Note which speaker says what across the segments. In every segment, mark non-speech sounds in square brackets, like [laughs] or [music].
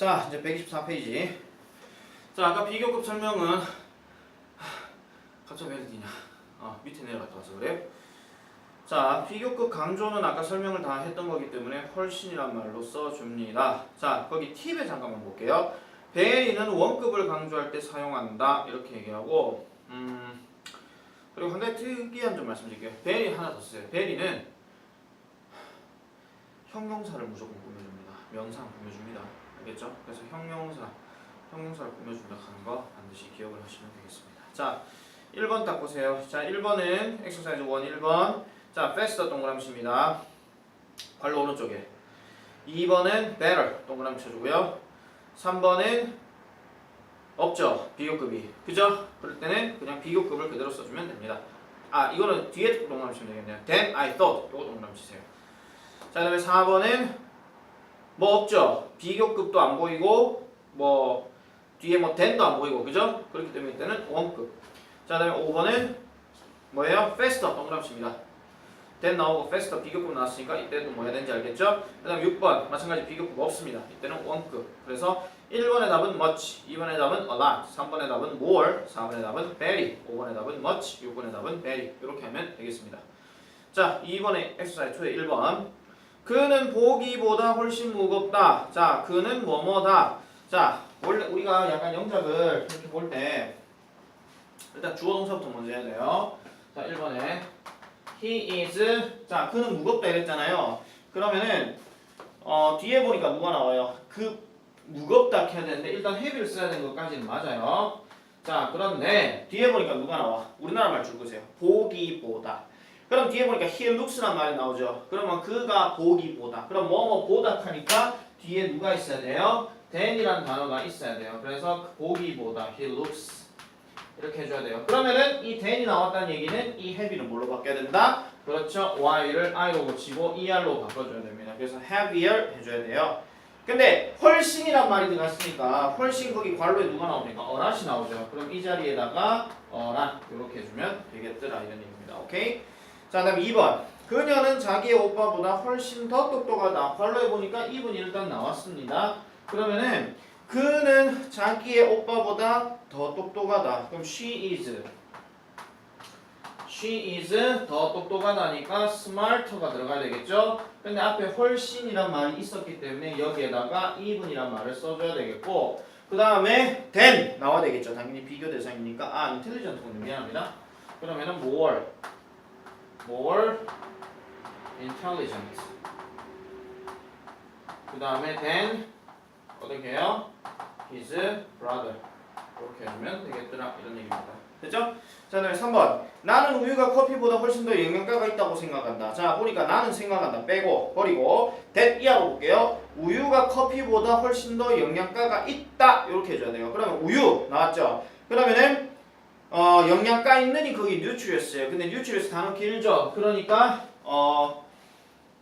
Speaker 1: 자, 이제 124페이지. 자, 아까 비교급 설명은 하, 갑자기 왜 이러냐? 어, 밑에 내려갔다 와서 그래요. 자, 비교급 강조는 아까 설명을 다 했던 거기 때문에 훨씬이란 말로 써줍니다. 자, 거기 팁에 잠깐만 볼게요. 베리는 원급을 강조할 때 사용한다 이렇게 얘기하고, 음, 그리고 한 가지 특이한 점 말씀드릴게요. 베리 하나 더 쓰세요. 베리는 형용사를 무조건 꾸며줍니다. 명상 꾸며줍니다. 알겠죠? 그래서 형용사, 형용사를 꾸며준다 하는 거 반드시 기억을 하시면 되겠습니다. 자, 1번 딱 보세요. 자, 1번은 엑서사이즈 1 1번. 자, faster 동그라미입니다. 관로 오른쪽에. 2번은 better 동그라미 쳐주고요. 3번은 없죠. 비교급이. 그죠? 그럴 때는 그냥 비교급을 그대로 써주면 됩니다. 아, 이거는 뒤에 동그라미 치면 되겠네요. Then I thought. 요거 동그라미 치세요. 자, 그 다음에 4번은 뭐 없죠. 비교급도 안 보이고 뭐 뒤에 뭐 then도 안 보이고 그죠? 그렇기 때문에 이때는 원급. 자, 그다음에 5번은 뭐예요? faster 동그라미 칩니다. then 나오고 faster 비교급 나왔으니까 이때도 뭐 해야 되는지 알겠죠? 그다음 6번 마찬가지 비교급 없습니다. 이때는 원급. 그래서 1번의 답은 much, 2번의 답은 a lot, 3번의 답은 more, 4번의 답은 very, 5번의 답은 much, 6번의 답은 very 이렇게 하면 되겠습니다. 자, 2번의 exercise 2의 1번 그는 보기보다 훨씬 무겁다. 자, 그는 뭐뭐다. 자, 원래 우리가 약간 영작을 이렇게 볼 때 일단 주어 동사부터 먼저 해야 돼요. 자, 1번에 he is 자, 그는 무겁다 이랬잖아요. 그러면은 어, 뒤에 보니까 누가 나와요? 그 무겁다 해야 되는데 일단 heavy를 써야 되는 것까지는 맞아요. 자, 그런데 뒤에 보니까 누가 나와? 우리나라 말 줄 거세요. 보기보다. 그럼 뒤에 보니까 he looks란 말이 나오죠. 그러면 그가 보기보다. 그럼 뭐뭐 보다 하니까 뒤에 누가 있어야 돼요? than이라는 단어가 있어야 돼요. 그래서 그 보기보다 he looks 이렇게 해줘야 돼요. 그러면은 이 than이 나왔다는 얘기는 이 heavy는 뭘로 바뀌어야 된다? 그렇죠. y를 i로 고치고 er로 바꿔줘야 됩니다. 그래서 heavier 해줘야 돼요. 근데 훨씬이란 말이 들어갔으니까 훨씬 거기 괄호에 누가 나오니까 어낫이 나오죠. 그럼 이 자리에다가 어낫 이렇게 해주면 되겠더라 이런 얘기입니다. 오케이? 자, 그다음 2번. 그녀는 자기의 오빠보다 훨씬 더 똑똑하다. 발로해 보니까 2분이 일단 나왔습니다. 그러면은 그는 자기의 오빠보다 더 똑똑하다. 그럼 she is she is 더 똑똑하다니까 smarter가 들어가야 되겠죠? 근데 앞에 훨씬이란 말이 있었기 때문에 여기에다가 2분이란 말을 써줘야 되겠고 그 다음에 then 나와야 되겠죠. 당연히 비교 대상이니까 아 intelligent군요. 미안합니다. 그러면은 more more intelligent. 그 다음에 then 어떻게 해요? his brother. 이렇게 해주면 되겠더라 이런 얘기입니다. 됐죠? 자, 그다음에 3번. 나는 우유가 커피보다 훨씬 더 영양가가 있다고 생각한다. 자, 보니까 나는 생각한다. 빼고 버리고 that 이하로 볼게요. 우유가 커피보다 훨씬 더 영양가가 있다. 이렇게 해줘야 돼요. 그러면 우유 나왔죠? 그러면은 어, 영양가 있는이 거기 뉴트리어스예요. 근데 뉴트리어스 단어 길죠. 그러니까 어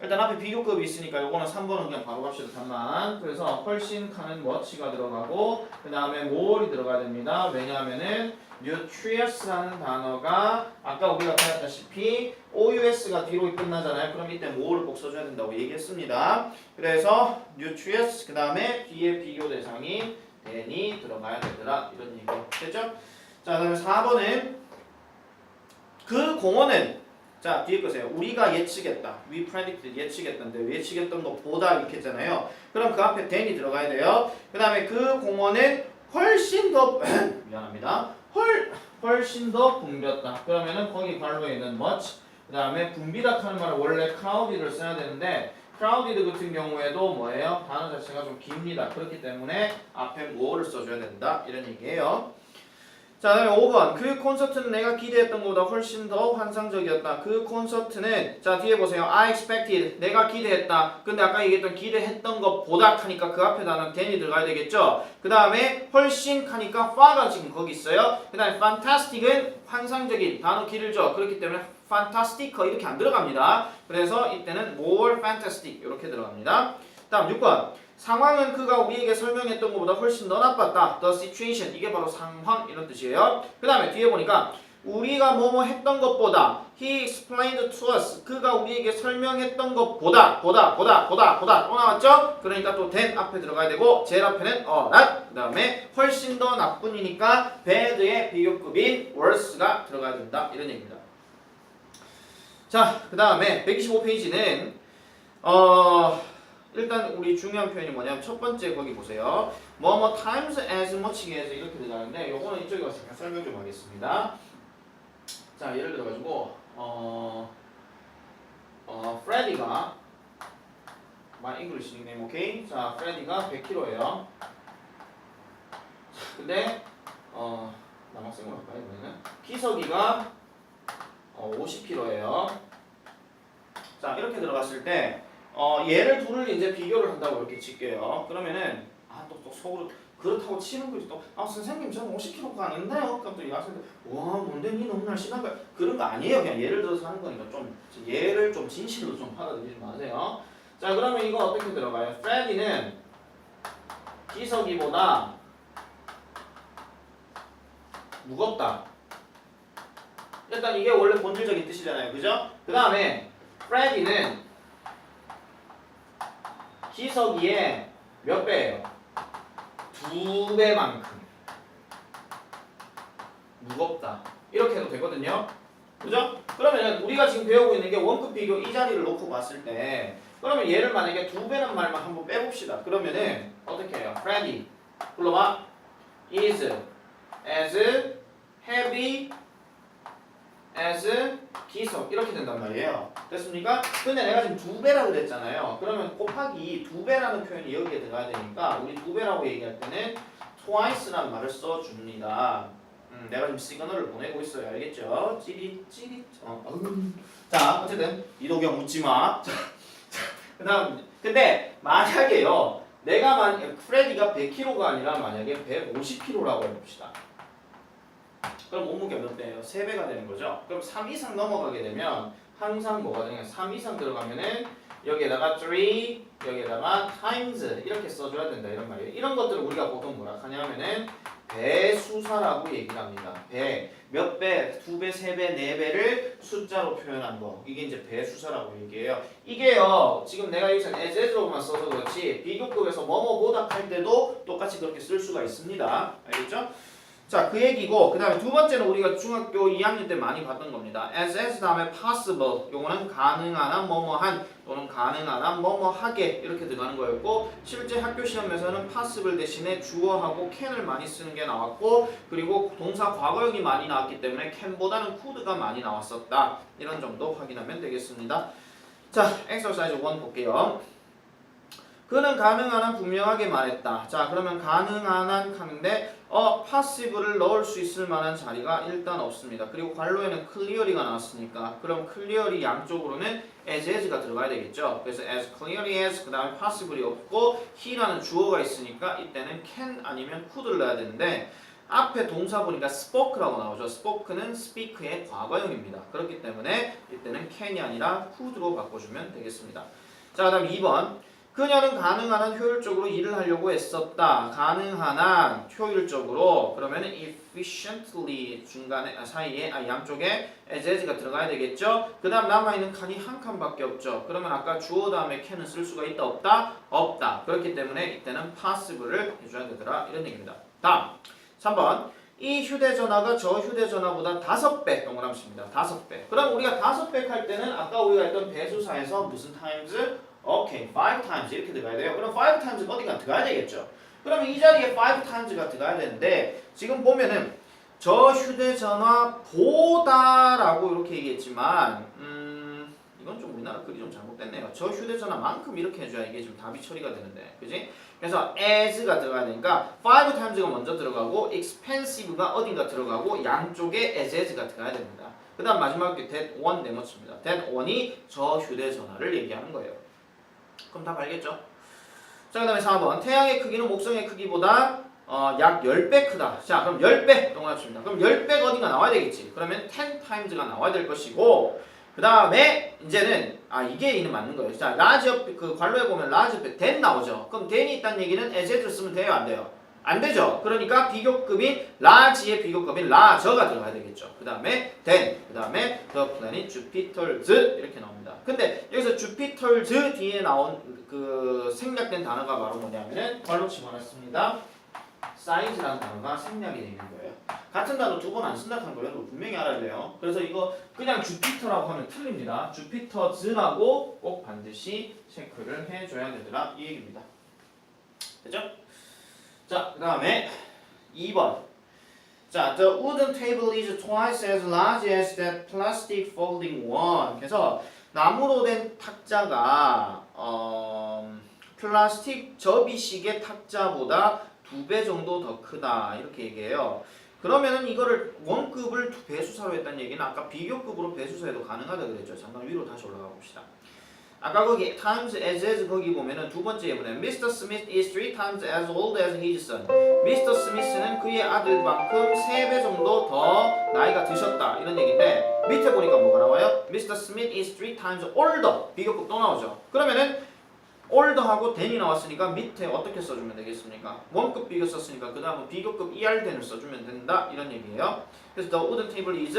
Speaker 1: 일단 앞에 비교급이 있으니까 요거는 3번은 그냥 바로 갑시다. 잠만. 그래서 훨씬 칸은 much가 들어가고 그 다음에 more이 들어가야 됩니다. 왜냐하면은 nutrious라는 단어가 아까 우리가 배웠다시피 OUS가 뒤로 끝나잖아요. 그럼 이때 more를 꼭 써줘야 된다고 얘기했습니다. 그래서 nutritious 그 다음에 뒤에 비교 대상이 then이 들어가야 되더라 이런 얘기 됐죠? 자 그다음에 4번은 그 공원은 자 뒤에 거세요. 우리가 예측했다. We predicted 예측했던데 예측했던 것보다 이렇게 했잖아요. 그럼 그 앞에 then이 들어가야 돼요. 그 다음에 그 공원은 훨씬 더 [clears throat] 미안합니다. 훨 훨씬 더 붐볐다. 그러면은 거기 관로에 있는 much 그 다음에 붐비다 하는 말은 원래 crowded를 써야 되는데 crowded 같은 경우에도 뭐예요? 단어 자체가 좀 깁니다. 그렇기 때문에 앞에 뭐를 써줘야 된다 이런 얘기예요. 자, 다음에 5번. 그 콘서트는 내가 기대했던 것보다 훨씬 더 환상적이었다. 그 콘서트는 자, 뒤에 보세요. I expected. 내가 기대했다. 근데 아까 얘기했던 기대했던 것보다 하니까 그 앞에 단어 then이 들어가야 되겠죠. 그 다음에 훨씬 하니까 far가 지금 거기 있어요. 그 다음에 fantastic은 환상적인 단어 길죠. 그렇기 때문에 fantastic 이렇게 안 들어갑니다. 그래서 이때는 more fantastic 이렇게 들어갑니다. 다음 6번. 상황은 그가 우리에게 설명했던 것보다 훨씬 더 나빴다. The situation 이게 바로 상황 이런 뜻이에요. 그 다음에 뒤에 보니까 우리가 뭐뭐 했던 것보다 he explained to us 그가 우리에게 설명했던 것보다 보다 보다 보다 보다 또 나왔죠? 그러니까 또 than 앞에 들어가야 되고 제일 앞에는 어 not 그 다음에 훨씬 더 나쁜이니까 bad의 비교급인 worse가 들어가야 된다 이런 얘기입니다. 자, 그 다음에 125페이지는 어 일단 우리 중요한 표현이 뭐냐면 첫 번째 거기 보세요. 뭐뭐 times as much as 이렇게 들어가는데 요거는 이쪽에 가서 잠깐 설명 좀 하겠습니다. 자, 예를 들어 가지고 어, 어 프레디가 my English nickname 오케이. 자, 프레디가 100kg예요. 근데 어 남학생으로 할까요? 그러면 기석이가 어, 50kg예요. 자, 이렇게 들어갔을 때 어, 얘를 둘을 이제 비교를 한다고 이렇게 칠게요. 그러면은 아또 또 속으로 그렇다고 치는 거지 또 아 선생님 저는 50kg가 아닌데요. 그럼 또이 학생들 와 뭔데 니 너무 날씬한 거야. 그런 거 아니에요. 그냥 예를 들어서 하는 거니까 좀 얘를 좀 진실로 좀 받아들이지 마세요. 자 그러면 이거 어떻게 들어가요? 프레디는 기석이보다 무겁다. 일단 이게 원래 본질적인 뜻이잖아요. 그죠? 그 다음에 프레디는 기석이의 몇 배예요? 두 배만큼 무겁다. 이렇게 해도 되거든요. 그죠? 그러면 우리가 지금 배우고 있는 게 원급 비교 이 자리를 놓고 봤을 때 그러면 얘를 만약에 두 배란 말만 한번 빼봅시다. 그러면은 어떻게 해요? Freddy 불러봐. is as heavy as 기석 이렇게 된단 말이에요. 됐습니까? 근데 내가 지금 두 배라 그랬잖아요. 그러면 곱하기 두 배라는 표현이 여기에 들어가야 되니까 우리 두 배라고 얘기할 때는 twice라는 말을 써줍니다. 음, 내가 지금 시그널을 보내고 있어요. 알겠죠? 찌릿 찌릿. 어, 어음. 자, 어쨌든 이도경 웃지 마. [laughs] 자, 자, 그다음 근데 만약에요. 내가 만 프레디가 100kg가 아니라 만약에 150kg라고 해봅시다. 그럼 몸무게 몇 배예요? 3배가 되는 거죠. 그럼 3 이상 넘어가게 되면 항상 뭐가 되냐? 3 이상 들어가면은 여기에다가 3, 여기에다가 times 이렇게 써줘야 된다 이런 말이에요. 이런 것들을 우리가 보통 뭐라 하냐면은 배수사라고 얘기를 합니다. 배, 몇 배, 두 배, 세 배, 네 배를 숫자로 표현한 거. 이게 이제 배수사라고 얘기해요. 이게요, 지금 내가 여기서 as as로만 써서 그렇지 비교급에서 뭐뭐보다 할 때도 똑같이 그렇게 쓸 수가 있습니다. 알겠죠? 자, 그 얘기고 그 다음에 두 번째는 우리가 중학교 2학년 때 많이 봤던 겁니다. as 다음에 possible 요거는 가능한 한 뭐뭐한 또는 가능한 한 뭐뭐하게 이렇게 들어가는 거였고 실제 학교 시험에서는 possible 대신에 주어하고 can을 많이 쓰는 게 나왔고 그리고 동사 과거형이 많이 나왔기 때문에 can보다는 could가 많이 나왔었다. 이런 점도 확인하면 되겠습니다. 자, exercise 1 볼게요. 그는 가능한 한 분명하게 말했다. 자, 그러면 가능한 한 하는데 어, passible을 넣을 수 있을 만한 자리가 일단 없습니다. 그리고 관로에는 clearly가 나왔으니까 그럼 clearly 양쪽으로는 as as가 들어가야 되겠죠. 그래서 as clearly as 그 다음에 possible이 없고 he라는 주어가 있으니까 이때는 can 아니면 could를 넣어야 되는데 앞에 동사 보니까 spoke라고 나오죠. spoke는 speak의 과거형입니다. 그렇기 때문에 이때는 can이 아니라 could로 바꿔주면 되겠습니다. 자, 그 다음 2번. 그녀는 가능한 한 효율적으로 일을 하려고 애썼다. 가능한 한 효율적으로 그러면 efficiently 중간에 아, 사이에 아, 양쪽에 as as가 들어가야 되겠죠. 그 다음 남아 있는 칸이 한 칸밖에 없죠. 그러면 아까 주어 다음에 can은 쓸 수가 있다 없다 없다. 그렇기 때문에 이때는 possible을 해줘야 되더라 이런 얘기입니다. 다음 3번. 이 휴대전화가 저 휴대전화보다 다섯 배 동그라미입니다. 다섯 배. 그럼 우리가 다섯 배할 때는 아까 우리가 했던 배수사에서 무슨 times 오케이, five times 이렇게 들어가야 돼요. 그럼 five times 어디가 들어가야 되겠죠. 그러면 이 자리에 five times가 들어가야 되는데 지금 보면은 저 휴대전화 보다라고 이렇게 얘기했지만 음 이건 좀 우리나라 글이 좀 잘못됐네요. 저 휴대전화만큼 이렇게 해줘야 이게 지금 답이 처리가 되는데, 그지? 그래서 as가 들어가야 되니까 five times가 먼저 들어가고 expensive가 어딘가 들어가고 양쪽에 as as가 들어가야 됩니다. 그 다음 마지막에 that one 네모치입니다. that one이 저 휴대전화를 얘기하는 거예요. 그럼 다 알겠죠? 자, 그 다음에 4번. 태양의 크기는 목성의 크기보다 어, 약 10배 크다. 자, 그럼 10배 동그라칩니다. 그럼 10배가 어딘가 나와야 되겠지. 그러면 10 times가 나와야 될 것이고 그 다음에 이제는 아 이게 이는 맞는 거예요. 자, 라지 그 관로에 보면 라지 된 나오죠. 그럼 된이 있다는 얘기는 as를 쓰면 돼요, 안 돼요? 안 되죠. 그러니까 비교급인 large의 비교급인 larger가 들어가야 되겠죠. 그 다음에 then, 그 다음에 the planet Jupiter's 이렇게 나옵니다. 근데 여기서 Jupiter's 뒤에 나온 그 생략된 단어가 바로 뭐냐면은 발로 집어넣습니다. size라는 단어가 생략이 되어 있는 거예요. 같은 단어 두 번 안 쓴다는 거 여러분 분명히 알아야 돼요. 그래서 이거 그냥 주피터라고 하면 틀립니다. 주피터즈라고 꼭 반드시 체크를 해줘야 되더라 이 얘기입니다. 됐죠? 자, 그 다음에 2번. 자, the wooden table is twice as large as that plastic folding one. 그래서 나무로 된 탁자가 어, 플라스틱 접이식의 탁자보다 두 배 정도 더 크다 이렇게 얘기해요. 그러면은 이거를 원급을 두 배수사로 했다는 얘기는 아까 비교급으로 배수사해도 가능하다 그랬죠. 잠깐 위로 다시 올라가 봅시다. 아까 거기 times as as 거기 보면은 두 번째 예문에 Mr. Smith is three times as old as his son. Mr. Smith는 그의 아들만큼 세 배 정도 더 나이가 드셨다 이런 얘기인데 밑에 보니까 뭐가 나와요? Mr. Smith is three times older. 비교급 또 나오죠. 그러면은 older하고 than이 나왔으니까 밑에 어떻게 써주면 되겠습니까? 원급 비교 썼으니까 그 다음은 비교급 er than을 써주면 된다 이런 얘기예요. 그래서 the wooden table is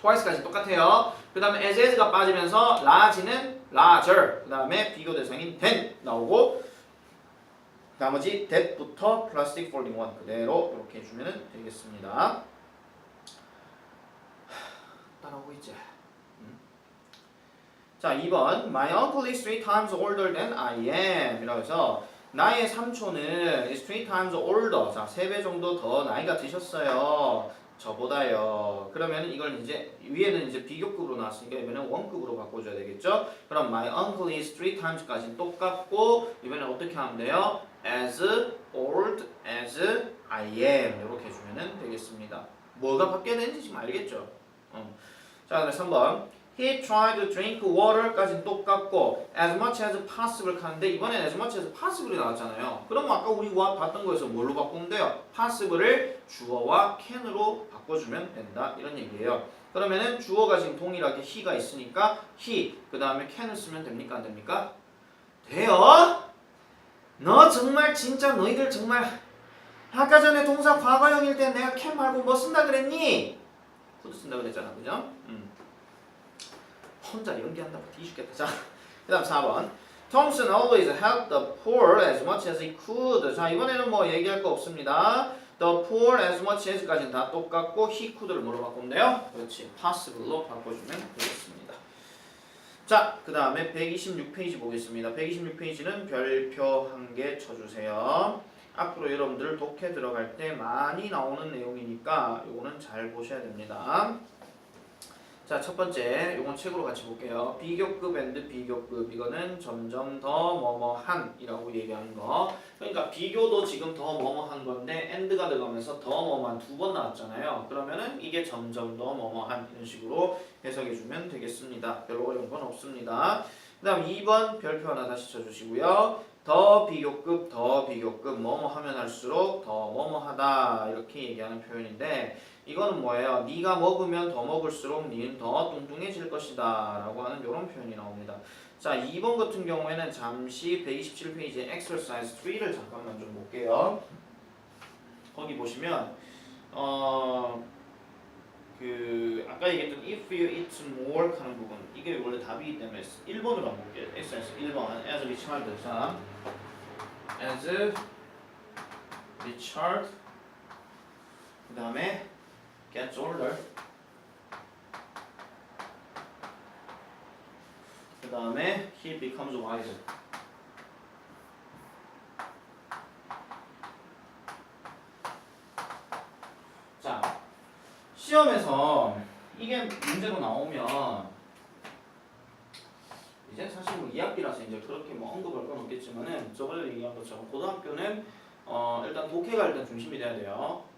Speaker 1: twice까지 똑같아요. 그 다음에 as as가 빠지면서 large는 larger 그 다음에 비교 대상인 than 나오고 나머지 that부터 plastic folding one 그대로 이렇게 해주면 되겠습니다. 따라오고 있지? 음. 자 2번 My uncle is three times older than I am 이라고 해서 나의 삼촌은 is three times older 자 3배 정도 더 나이가 드셨어요 저보다요. 그러면 이걸 이제 위에는 이제 비교급으로 나왔으니까 이번엔 원급으로 바꿔줘야 되겠죠? 그럼 my uncle is three times까지 똑같고 이번엔 어떻게 하면 돼요? As old as I am. 이렇게 해주면 되겠습니다. 뭐가 바뀌어야 되는지 지금 알겠죠? 어. 자 그다음 3번 He tried to drink water까지 똑같고 as much as possible 하는데 이번엔 as much as possible이 나왔잖아요. 그럼 아까 우리 와 봤던 거에서 뭘로 바꾸면 돼요? possible을 주어와 can으로 바꿔주면 된다 이런 얘기예요. 그러면은 주어가 지금 동일하게 he가 있으니까 he 그 다음에 can을 쓰면 됩니까 안 됩니까? 돼요? 너 정말 진짜 너희들 정말 아까 전에 동사 과거형일 때 내가 can 말고 뭐 쓴다 그랬니? could 쓴다 그랬잖아 그죠? 음. 혼자 연기한다고 뒤죽겠다. 자, 그 다음 4번. Thompson always helped the poor as much as he could. 자, 이번에는 뭐 얘기할 거 없습니다. The poor as much as까지는 다 똑같고 he could를 뭐로 돼요? 그렇지. possible로 바꿔주면 되겠습니다. 자, 그 다음에 126페이지 보겠습니다. 126페이지는 별표 한 개 쳐주세요. 앞으로 여러분들 독해 들어갈 때 많이 나오는 내용이니까 요거는 잘 보셔야 됩니다. 자, 첫 번째, 요건 책으로 같이 볼게요. 비교급 앤드 비교급. 이거는 점점 더 뭐뭐한이라고 얘기하는 거. 그러니까 비교도 지금 더 뭐뭐한 건데 앤드가 들어가면서 더 뭐뭐한 두 번 나왔잖아요. 그러면은 이게 점점 더 뭐뭐한 이런 식으로 해석해 주면 되겠습니다. 별로 어려운 건 없습니다. 그다음 2번 별표 하나 다시 쳐 주시고요. 더 비교급, 더 비교급, 뭐뭐 하면 할수록 더 뭐뭐하다 이렇게 얘기하는 표현인데 이거는 뭐예요? 네가 먹으면 더 먹을수록 니는 더 뚱뚱해질 것이다 라고 하는 이런 표현이 나옵니다. 자 2번 같은 경우에는 잠시 127페이지에 exercise 3를 잠깐만 좀 볼게요. 거기 보시면 어... 그 아까 얘기했던 if you eat more 하는 부분 이게 원래 답이기 때문에 1번으로 한번 볼게요. exercise 1번 as child 자 as child 그 다음에 gets older. 그 다음에 he becomes wiser. 자, 시험에서 이게 문제로 나오면 이제 사실 뭐 2학기라서 이제 그렇게 뭐 언급할 건 없겠지만은 저번에 얘기한 것처럼 고등학교는 어 일단 독해가 일단 중심이 돼야 돼요.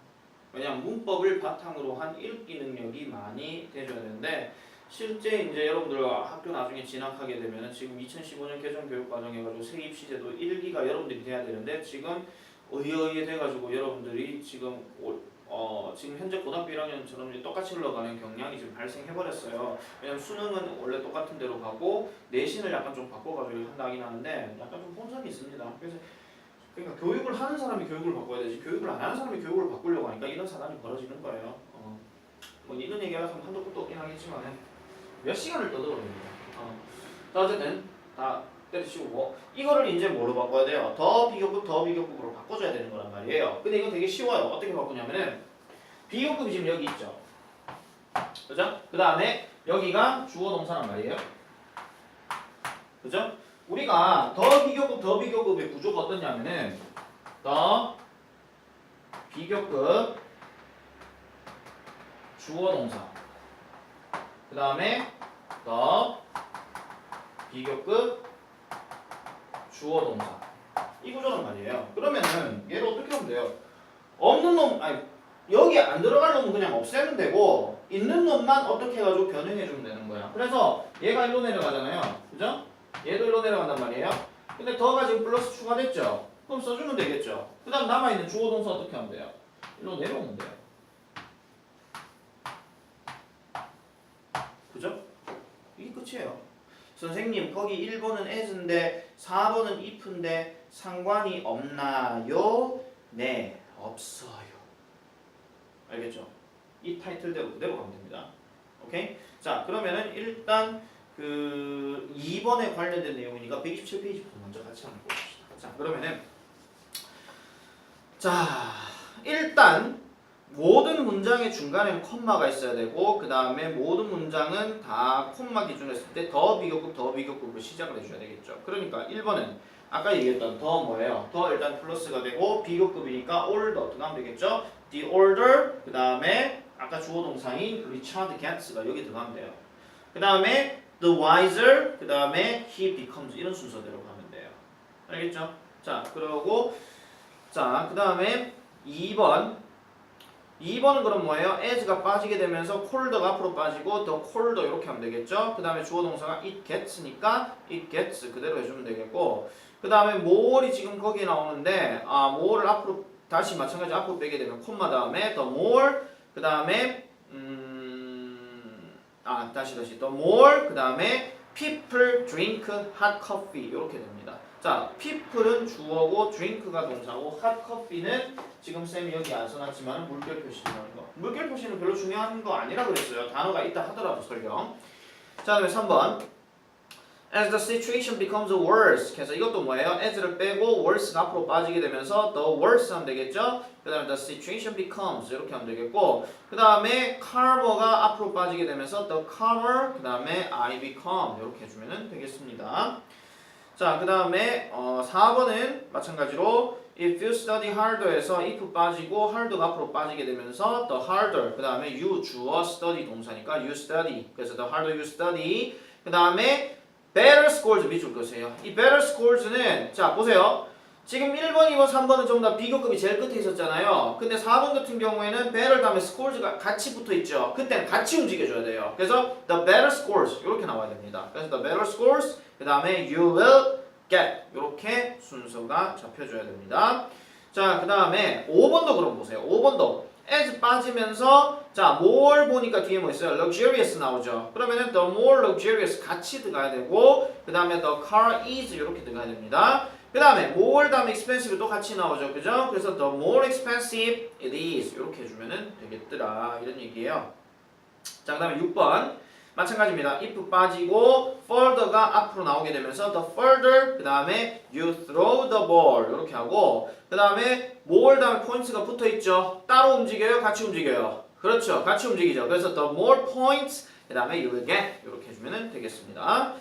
Speaker 1: 왜냐하면 문법을 바탕으로 한 읽기 능력이 많이 돼줘야 되는데 실제 이제 여러분들 학교 나중에 진학하게 되면은 지금 2015년 개정 교육 과정 해가지고 세입 시 제도 1기가 여러분들이 돼야 되는데 지금 의의에 돼가지고 여러분들이 지금 올- 어 지금 현재 고등학교 1학년처럼 이제 똑같이 흘러가는 경향이 지금 발생해 버렸어요. 왜냐면 수능은 원래 똑같은 대로 가고 내신을 약간 좀 바꿔가지고 한다긴 하는데 약간 좀 혼선이 있습니다. 그래서 그러니까 교육을 하는 사람이 교육을 바꿔야 되지 교육을 안 하는 사람이 교육을 바꾸려고 하니까 이런 사단이 벌어지는 거예요. 어. 뭐 이런 얘기하면 한도 끝도 없긴 하겠지만 몇 시간을 떠들어봅니다. 어. 자 어쨌든 다 때려치우고 뭐 이거를 이제 뭐로 바꿔야 돼요? 더 비교급 더 비교급으로 바꿔줘야 되는 거란 말이에요. 근데 이거 되게 쉬워요. 어떻게 바꾸냐면은 비교급이 지금 여기 있죠. 그죠? 그 다음에 여기가 주어 동사란 말이에요. 그죠? 우리가 더 비교급 더 비교급의 구조가 어떠냐면은 더 비교급 주어 동사 그 다음에 더 비교급 주어 동사 이 구조란 말이에요. 그러면은 얘를 어떻게 하면 돼요? 없는 놈 아니 여기 안 들어갈 놈은 그냥 없애면 되고 있는 놈만 어떻게 해가지고 변형해 주면 되는 거야. 그래서 얘가 일로 내려가잖아요. 그죠? 얘도 일로 내려간단 말이에요. 근데 더가 지금 플러스 추가됐죠? 그럼 써주면 되겠죠? 그 다음 남아있는 주어 동사 어떻게 하면 돼요? 일로 내려오면 돼요. 그죠? 이게 끝이에요. 선생님 거기 1번은 as인데 4번은 if인데 상관이 없나요? 네, 없어요. 알겠죠? 이 타이틀대로 그대로 가면 됩니다. 오케이? 자, 그러면은 일단 그 2번에 관련된 내용이니까 127페이지부터 먼저 같이 한번 봅시다. 자, 그러면은 자, 일단 모든 문장의 중간에는 콤마가 있어야 되고 그 다음에 모든 문장은 다 콤마 기준으로 했을 때 더 비교급 더 비교급으로 시작을 해줘야 되겠죠. 그러니까 1번은 아까 얘기했던 더 뭐예요? 더 일단 플러스가 되고 비교급이니까 older 어떻게 하면 되겠죠? the older 그 다음에 아까 주어 동사인 Richard gets가 여기 들어가면 돼요. 그 다음에 the wiser 그 다음에 he becomes 이런 순서대로 가면 돼요. 알겠죠? 자 그러고 자 그 다음에 2번 2번은 그럼 뭐예요? as가 빠지게 되면서 colder가 앞으로 빠지고 the colder 이렇게 하면 되겠죠? 그 다음에 주어 동사가 it gets니까 it gets 그대로 해주면 되겠고 그 다음에 more이 지금 거기에 나오는데 아 more를 앞으로 다시 마찬가지 앞으로 빼게 되면 콤마 다음에 the more 그 다음에 음 아 다시 다시 the more 그 다음에 people drink hot coffee 이렇게 됩니다. 자, people은 주어고 drink가 동사고 hot coffee는 지금 쌤이 여기 안 써놨지만 물결 표시라는 거. 물결 표시는 별로 중요한 거 아니라 그랬어요. 단어가 있다 하더라도 설령. 자, 그다음에 3번. As the situation becomes worse. 그래서 이것도 뭐예요? as를 빼고 worse가 앞으로 빠지게 되면서 the worse 하면 되겠죠? 그 다음에 the situation becomes 이렇게 하면 되겠고 그 다음에 calmer가 앞으로 빠지게 되면서 the calmer 그 다음에 I become 이렇게 해주면 되겠습니다. 자, 그 다음에 어, 4번은 마찬가지로 if you study harder에서 if 빠지고 harder가 앞으로 빠지게 되면서 the harder 그 다음에 you 주어 study 동사니까 you study 그래서 the harder you study 그 다음에 better scores 밑줄 거세요. 이 better scores는 자 보세요. 지금 1번, 2번, 3번은 전부 다 비교급이 제일 끝에 있었잖아요. 근데 4번 같은 경우에는 better 다음에 scores가 같이 붙어 있죠. 그때는 같이 움직여줘야 돼요. 그래서 the better scores 이렇게 나와야 됩니다. 그래서 the better scores 그 다음에 you will get 이렇게 순서가 잡혀줘야 됩니다. 자, 그 다음에 5번도 그럼 보세요. 5번도 as 빠지면서 자, more 보니까 뒤에 뭐 있어요? luxurious 나오죠. 그러면은 the more luxurious 같이 들어가야 되고 그 다음에 the car is 이렇게 들어가야 됩니다. 그 다음에 more 다음에 expensive도 같이 나오죠. 그죠? 그래서 the more expensive it is 이렇게 해주면은 되겠더라 이런 얘기예요. 자, 그 다음에 6번 마찬가지입니다. if 빠지고 further가 앞으로 나오게 되면서 the further 그 다음에 you throw the ball 이렇게 하고 그 다음에 more 다음에 points가 붙어 있죠. 따로 움직여요? 같이 움직여요? 그렇죠. 같이 움직이죠. 그래서 the more points 그 다음에 you will get 이렇게 해주면 되겠습니다.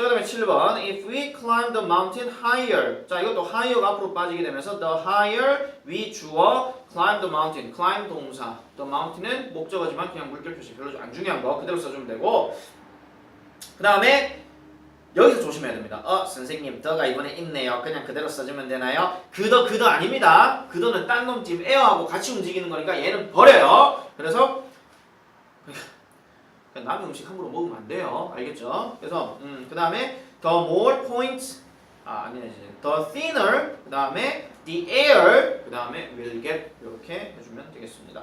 Speaker 1: 자, 그 다음에 7번 If we climb the mountain higher 자, 이것도 higher가 앞으로 빠지게 되면서 the higher we 주어 climb the mountain climb 동사 the mountain은 목적어지만 그냥 물결 표시 별로 안 중요한 거 그대로 써주면 되고 그 다음에 여기서 조심해야 됩니다. 어, 선생님, 더가 이번에 있네요. 그냥 그대로 써주면 되나요? 그더, 그더 아닙니다. 그더는 딴놈 지금 에어하고 같이 움직이는 거니까 얘는 버려요. 그래서 그냥 남의 음식 함부로 먹으면 안 돼요. 알겠죠? 그래서 음, 그 다음에 the more points 아 아니지 the thinner 그 다음에 the air 그 다음에 will get 이렇게 해주면 되겠습니다.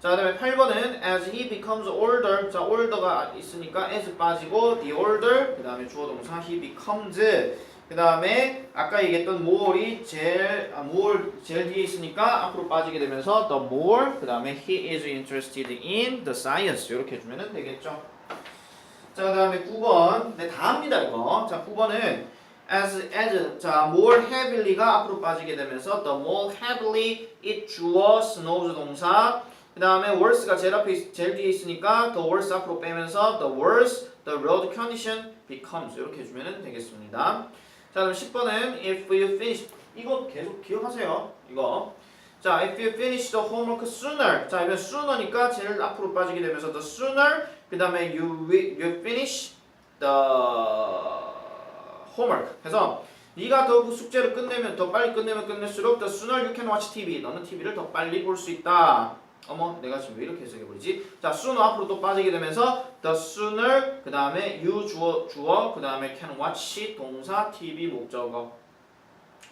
Speaker 1: 자 그 다음에 8번은 as he becomes older 자 older가 있으니까 as 빠지고 the older 그 다음에 주어 동사 he becomes 그그 다음에 아까 얘기했던 more이 제일 아, more 제일 뒤에 있으니까 앞으로 빠지게 되면서 the more 그 다음에 he is interested in the science 이렇게 해주면 되겠죠. 자, 그 다음에 9번. 네, 다 합니다, 이거. 자, 9번은 as, as, 자, more heavily가 앞으로 빠지게 되면서 the more heavily it 주어 snows 동사. 그 다음에 worse가 제일 앞에, 있- 제일 뒤에 있으니까 the worse 앞으로 빼면서 the worse the road condition becomes. 이렇게 해주면 되겠습니다. 자, 그럼 10번은 if you finish. 이거 계속 기억하세요. 이거. 자, if you finish the homework sooner. 자, 이번 sooner니까 제일 앞으로 빠지게 되면서 the sooner 그 다음에 you, you finish the homework 해서 네가 더그 숙제를 끝내면 더 빨리 끝내면 끝낼수록 the sooner you can watch TV 너는 TV를 더 빨리 볼 수 있다 어머 내가 지금 왜 이렇게 해석해버리지 자 sooner 앞으로 또 빠지게 되면서 the sooner 그 다음에 you 주어 주어 그 다음에 can watch 동사 TV 목적어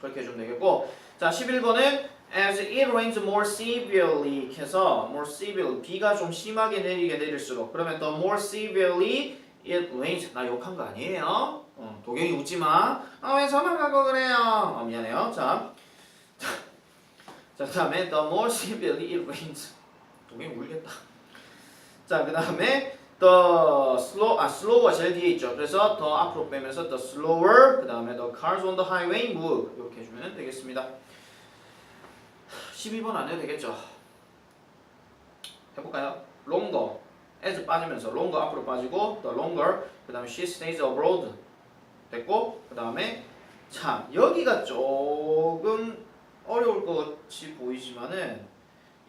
Speaker 1: 그렇게 해주면 되겠고 자 11번은 as it rains more severely 해서 more severely 비가 좀 심하게 내리게 내릴수록 그러면 the more severely it rains 나 욕한 거 아니에요 어, 도경이 웃지 마. 아, 왜 저만 가고 그래요? 어, 미안해요. 자. 자, [laughs] 자, 그다음에 the more severely it rains. 도경이 울겠다. [laughs] 자, 그 다음에 the slow 아 slow가 제일 뒤에 있죠. 그래서 더 앞으로 빼면서 the slower 그 다음에 the cars on the highway move 이렇게 해주면 되겠습니다. 12번 안 해도 되겠죠. 해볼까요? longer as 빠지면서 longer 앞으로 빠지고 the longer 그 다음에 she stays abroad 됐고 그 다음에 자 여기가 조금 어려울 것 같이 보이지만은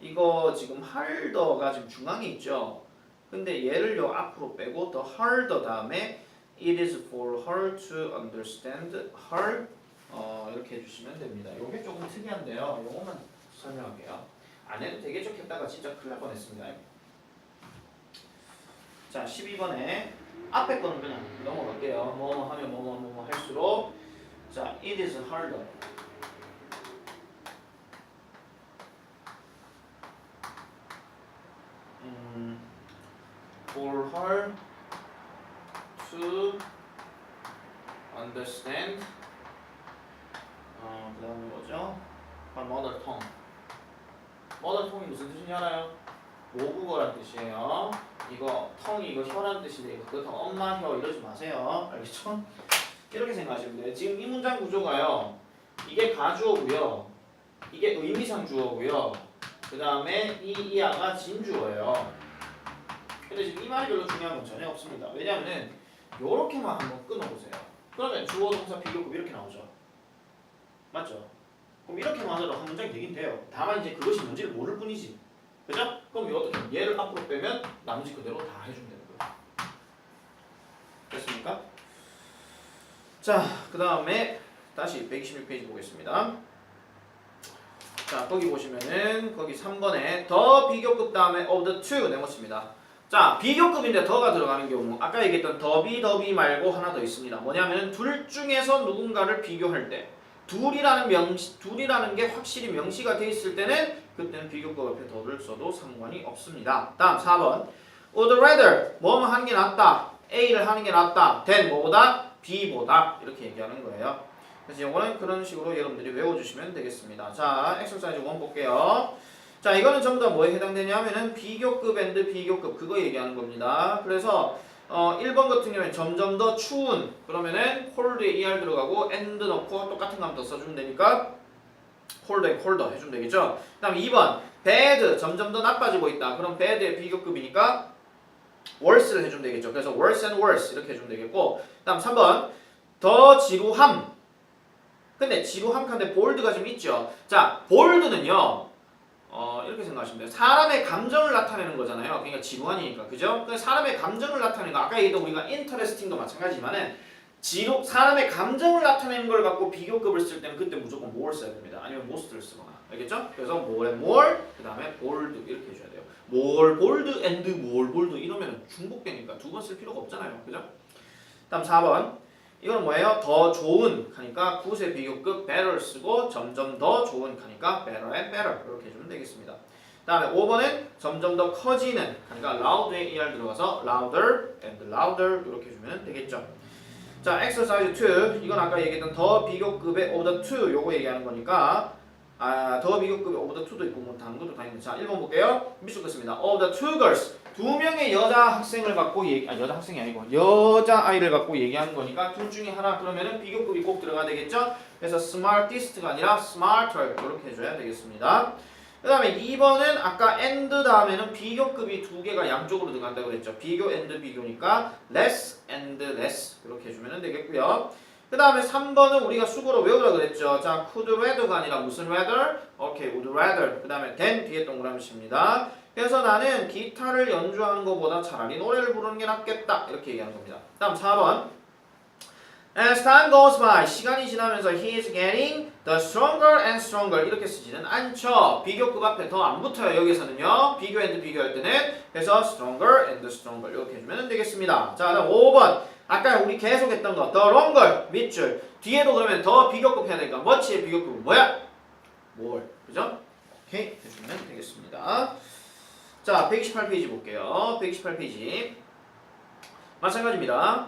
Speaker 1: 이거 지금 harder가 지금 중앙에 있죠. 근데 얘를 요 앞으로 빼고 더 harder 다음에 it is for her to understand her 어, 이렇게 해주시면 됩니다. 이게 조금 특이한데요. 이것만 설명할게요. 안 해도 되게 좋겠다가 진짜 큰일 날 뻔했습니다. 자 12번에 앞에 거는 그냥 넘어갈게요. 뭐 하면 뭐뭐 뭐, 뭐 할수록 자 it is harder. 음, for her to understand 어, 그 다음에 뭐죠? her mother tongue. mother tongu이 무슨 뜻인지 알아요? 모국어란 뜻이에요. 이거 텅이 이거 혀란 뜻인데 이거 그거 다 엄마 혀 이러지 마세요. 알겠죠? 이렇게 생각하시면 돼요. 지금 이 문장 구조가요. 이게 가주어고요. 이게 의미상 주어고요. 그 다음에 이 이하가 진주어예요. 근데 지금 이 말이 별로 중요한 건 전혀 없습니다. 왜냐면은 요렇게만 한번 끊어보세요. 그러면 주어 동사 비교급 이렇게 나오죠. 맞죠? 그럼 이렇게만 하더라도 한 문장이 되긴 돼요. 다만 이제 그것이 뭔지를 모를 뿐이지. 그죠? 그럼 이 어떻게 얘를 앞으로 빼면 나머지 그대로 다 해주면 되는 거예요. 됐습니까? 자, 그 다음에 다시 126페이지 보겠습니다. 자, 거기 보시면은 거기 3번에 더 비교급 다음에 of the two 네모칩니다. 자, 비교급인데 더가 들어가는 경우 아까 얘기했던 더비 더비 말고 하나 더 있습니다. 뭐냐면 둘 중에서 누군가를 비교할 때 둘이라는 명시 둘이라는 게 확실히 명시가 돼 있을 때는 그때는 비교급 옆에 더를 써도 상관이 없습니다. 다음 4번. would rather 뭐뭐 하는 게 낫다. A를 하는 게 낫다. than 뭐보다 B보다 이렇게 얘기하는 거예요. 그래서 이거는 그런 식으로 여러분들이 외워 주시면 되겠습니다. 자, 엑서사이즈 1 볼게요. 자, 이거는 전부 다 뭐에 해당되냐면은 비교급 앤드 비교급 그거 얘기하는 겁니다. 그래서 어, 1번 같은 경우에 점점 더 추운 그러면은 cold에 er 들어가고 and 넣고 똑같은 더 써주면 되니까 and colder 해주면 되겠죠. 그 다음 2번 bad 점점 더 나빠지고 있다. 그럼 bad의 비교급이니까 worse를 해주면 되겠죠. 그래서 worse and worse 이렇게 해주면 되겠고 그 다음 3번 더 지루함 근데 지루함 칸데 bold가 좀 있죠. 자 bold는요 어, 이렇게 생각하시면 돼요. 사람의 감정을 나타내는 거잖아요. 그러니까 지루하니까 그죠? 그 사람의 감정을 나타내는 거 아까 얘기했던 우리가 interesting도 마찬가지지만은 지루 사람의 감정을 나타내는 걸 갖고 비교급을 쓸 때는 그때 무조건 more 써야 됩니다. 아니면 most를 쓰거나 알겠죠? 그래서 more more 그 다음에 bold 이렇게 해줘야 돼요. more bold and more bold 이러면 중복되니까 두 번 쓸 필요가 없잖아요. 그죠? 다음 4번 이건 뭐예요? 더 좋은 하니까 굿의 비교급 better 쓰고 점점 더 좋은 하니까 better and better 이렇게 해주면 되겠습니다. 다음에 5번은 점점 더 커지는 하니까 loud에 er 들어가서 louder and louder 이렇게 해주면 되겠죠. 자, exercise 2 이건 아까 얘기했던 더 비교급의 of the 2 요거 얘기하는 거니까 아, 더 비교급의 of the 2도 있고 뭐 다른 것도 다 있는데 자, 1번 볼게요. 긋습니다. of the two girls 두 명의 여자 학생을 갖고 얘기 아 여자 학생이 아니고 여자 아이를 갖고 얘기하는 거니까 둘 중에 하나 그러면은 비교급이 꼭 들어가야 되겠죠? 그래서 smartest가 아니라 smarter 이렇게 해줘야 되겠습니다. 그 다음에 2번은 아까 and 다음에는 비교급이 두 개가 양쪽으로 들어간다고 그랬죠. 비교 and 비교니까 less and less 이렇게 해주면 되겠고요. 그 다음에 3번은 우리가 수고로 외우라 그랬죠. 자, could rather가 아니라 무슨 rather? 오케이, would rather. 그 다음에 than 뒤에 동그라미 칩니다. 그래서 나는 기타를 연주하는 것보다 차라리 노래를 부르는 게 낫겠다. 이렇게 얘기하는 겁니다. 다음 4번. As time goes by, 시간이 지나면서 he is getting the stronger and stronger 이렇게 쓰지는 않죠. 비교급 앞에 더 안 붙어요. 여기서는요. 비교 and 비교할 때는 그래서 stronger and stronger 이렇게 해주면 되겠습니다. 자, 다음 5번. 아까 우리 계속 했던 거 the longer 밑줄 뒤에도 그러면 더 비교급 해야 되니까 much의 비교급은 뭐야? more. 그죠? 오케이 해주면 되겠습니다. 자, 128페이지 볼게요. 128페이지. 마찬가지입니다.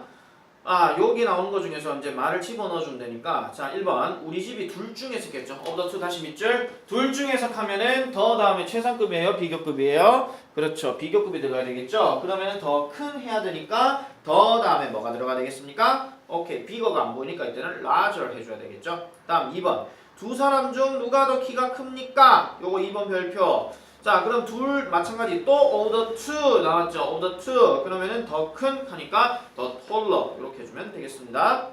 Speaker 1: 아, 여기 나오는 것 중에서 이제 말을 집어 넣어 주면 되니까 자, 1번. 우리 집이 둘 중에서 겠죠. of the two 다시 밑줄. 둘 중에서 하면은 더 다음에 최상급이에요, 비교급이에요. 그렇죠. 비교급이 들어가야 되겠죠. 그러면은 더큰 해야 되니까 더 다음에 뭐가 들어가야 되겠습니까? 오케이. 비거가 안 보이니까 이때는 larger 해 줘야 되겠죠. 다음 2번. 두 사람 중 누가 더 키가 큽니까? 요거 2번 별표. 자, 그럼 둘 마찬가지 또 of the two 나왔죠. of the two. 그러면은 더 큰 하니까 더 taller 이렇게 해주면 되겠습니다.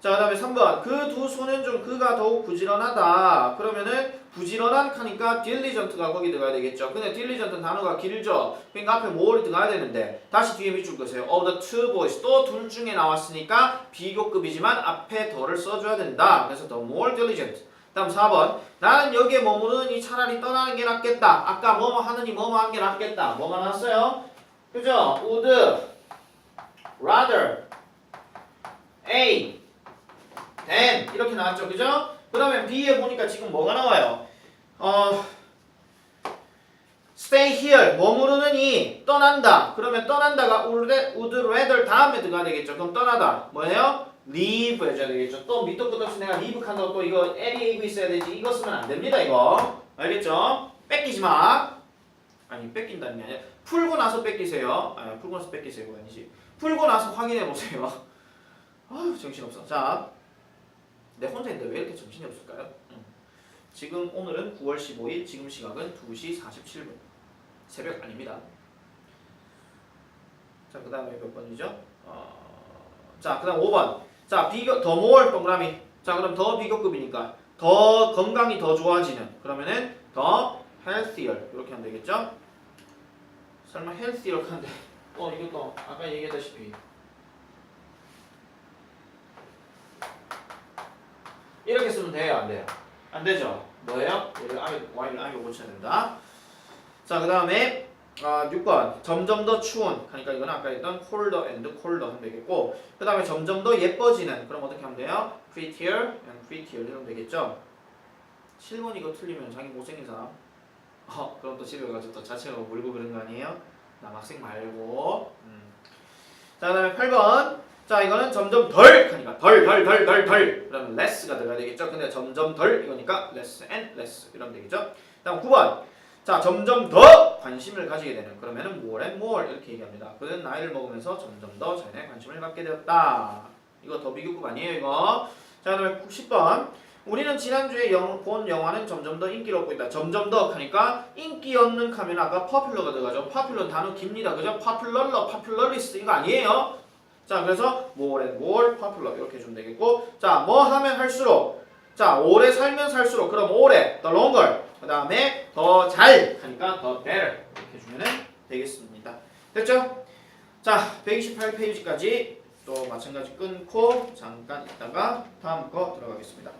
Speaker 1: 자, 그 다음에 3번. 그 두 소년 중 그가 더욱 부지런하다. 그러면은 부지런한 하니까 diligent가 거기 들어가야 되겠죠. 근데 diligent 단어가 길죠. 그러니까 앞에 more이 들어가야 되는데 다시 뒤에 밑줄 거세요. of the two boys 또 둘 중에 나왔으니까 비교급이지만 앞에 더를 써줘야 된다. 그래서 the more diligent. 다음 4번. 나는 여기에 머무르니 차라리 떠나는 게 낫겠다. 아까 뭐뭐 하느니 뭐뭐 하는 게 낫겠다. 뭐가 나왔어요? 그죠? would, rather, A, than 이렇게 나왔죠. 그죠? 그러면 B에 보니까 지금 뭐가 나와요? 어, stay here 머무르느니 떠난다. 그러면 떠난다가 would rather 다음에 들어가야 되겠죠. 그럼 떠나다. 뭐예요? Leave 해줘야 되겠죠. 또 밑도 끝도 없이 내가 leave 칸다고 또 이거 LEAV 있어야 되지. 이거 쓰면 안 됩니다. 이거. 알겠죠? 뺏기지 마. 아니 뺏긴다는 게 아니라 풀고 나서 뺏기세요. 아 풀고 나서 뺏기세요가 아니지. 풀고 나서 확인해 보세요. [laughs] 아유 정신 없어. 자, 내 혼자 있는데 왜 이렇게 정신이 없을까요? 응. 지금 오늘은 9월 15일, 지금 시각은 2시 47분. 새벽 아닙니다. 자, 그 다음에 몇 번이죠? 어... 자, 그 다음 5번. 자, 비교, 더 more 동그라미. 자, 그럼 더 비교급이니까 더 건강이 더 좋아지는. 그러면은 더 healthier. 이렇게 하면 되겠죠? 설마 healthier 하는데, 어, 이것도 아까 얘기했다시피. 이렇게 쓰면 돼요? 안 돼요? 안 되죠? 뭐예요? 얘를 아예, y를 아예 고쳐야 된다. 자, 그 다음에 아, 6번. 점점 더 추운. 그러니까 이거는 아까 했던 colder and colder 하면 되겠고 그 다음에 점점 더 예뻐지는 그럼 어떻게 하면 돼요? prettier and prettier 이러면 되겠죠? 7번 이거 틀리면 자기 못생긴 사람. 어 그럼 또 집에 가서 또 자체가 물고 그런 거 아니에요? 남학생 말고. 음. 자그 다음에 8번. 자 이거는 점점 덜! 하니까 덜 덜 덜 덜 덜. 그러면 less가 들어가야 되겠죠? 근데 점점 덜 이거니까 less and less 이러면 되겠죠? 다음 9번 자, 점점 더 관심을 가지게 되는 그러면은 more and more 이렇게 얘기합니다. 그는 나이를 먹으면서 점점 더 자연에 관심을 갖게 되었다. 이거 더 비교급 아니에요, 이거. 자, 그다음에 10번. 우리는 지난주에 영, 본 영화는 점점 더 인기를 얻고 있다. 점점 더 하니까 인기 얻는 하면 아까 popular가 들어가죠. popular 단어 깁니다. 그죠? popular, popularist 이거 아니에요. 자, 그래서 more and more popular 이렇게 해주면 되겠고 자, 뭐 하면 할수록 자, 오래 살면 살수록 그럼 오래, the longer 그 다음에 더 잘 하니까 더 better 이렇게 해주면 되겠습니다. 됐죠? 자, 128페이지까지 또 마찬가지 끊고 잠깐 있다가 다음 거 들어가겠습니다.